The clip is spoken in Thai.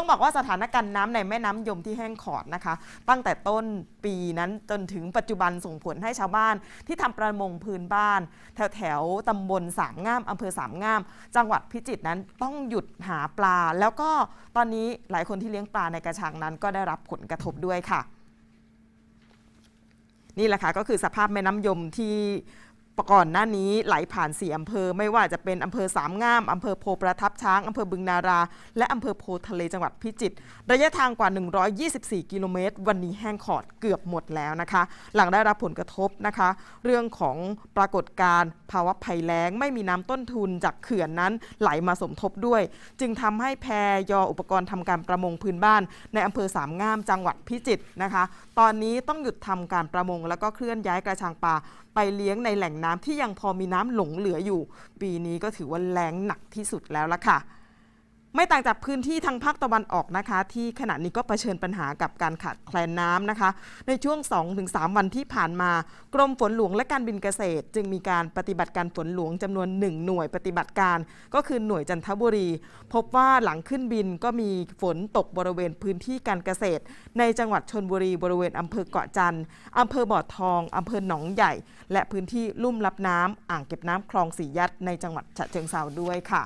ต้องบอกว่าสถานการณ์น้ำในแม่น้ำยมที่แห้งขอดนะคะ ตั้งแต่ต้นปีนั้นจนถึงปัจจุบันส่งผลให้ชาวบ้าน ที่ทำประมงพื้นบ้าน แถวแถวตำบลสามงามอำเภอสามงาม จังหวัดพิจิตรนั้นต้องหยุดหาปลา แล้วก็ตอนนี้หลายคนที่เลี้ยงปลาในกระชังนั้น ก็ได้รับผลกระทบด้วยค่ะ นี่แหละค่ะก็คือสภาพแม่น้ำยมที่ ก่อนหน้านี้ไหลผ่านสี่อำเภอ ไม่ว่าจะเป็นอำเภอสามงามอำเภอโพประทับช้างอำเภอบึงนารา และอำเภอโพทะเลจังหวัดพิจิตรระยะทางกว่า 124 กิโลเมตร วันนี้แห้งขอดเกือบหมดแล้วนะคะ หลังได้รับผลกระทบนะคะ เรื่องของปรากฏการณ์ภาวะภัยแล้ง ไม่มีน้ำต้นทุนจากเขื่อนนั้นไหลมาสมทบด้วย จึงทำให้แพยออุปกรณ์ทำการประมงพื้นบ้าน ในอำเภอสามงามจังหวัดพิจิตรนะคะ ตอนนี้ต้องหยุดทำการประมง แล้วก็เคลื่อนย้ายกระชังปลาไปเลี้ยงในแหล่งน้ำที่ยังพอมีน้ำหลงเหลืออยู่ ปีนี้ก็ถือว่าแล้งหนักที่สุดแล้วละค่ะ ไม่ต่างจากพื้นที่ทางภาคตะวันออกนะคะ ที่ขณะนี้ก็เผชิญปัญหากับการขาดแคลนน้ำนะคะ ในช่วง 2-3 วันที่ผ่านมา กรมฝนหลวงและการบินเกษตร จึงมีการปฏิบัติการฝนหลวงจำนวน 1 หน่วยปฏิบัติการ ก็คือหน่วยจันทบุรี พบว่าหลังขึ้นบินก็มีฝนตกบริเวณพื้นที่การเกษตร ในจังหวัดชนบุรีบริเวณอำเภอเกาะจันทร์อำเภอบ่อทองอำเภอหนองใหญ่ และพื้นที่ลุ่มรับน้ำอ่างเก็บน้ำคลองสียัดในจังหวัดฉะเชิงเทราด้วยค่ะ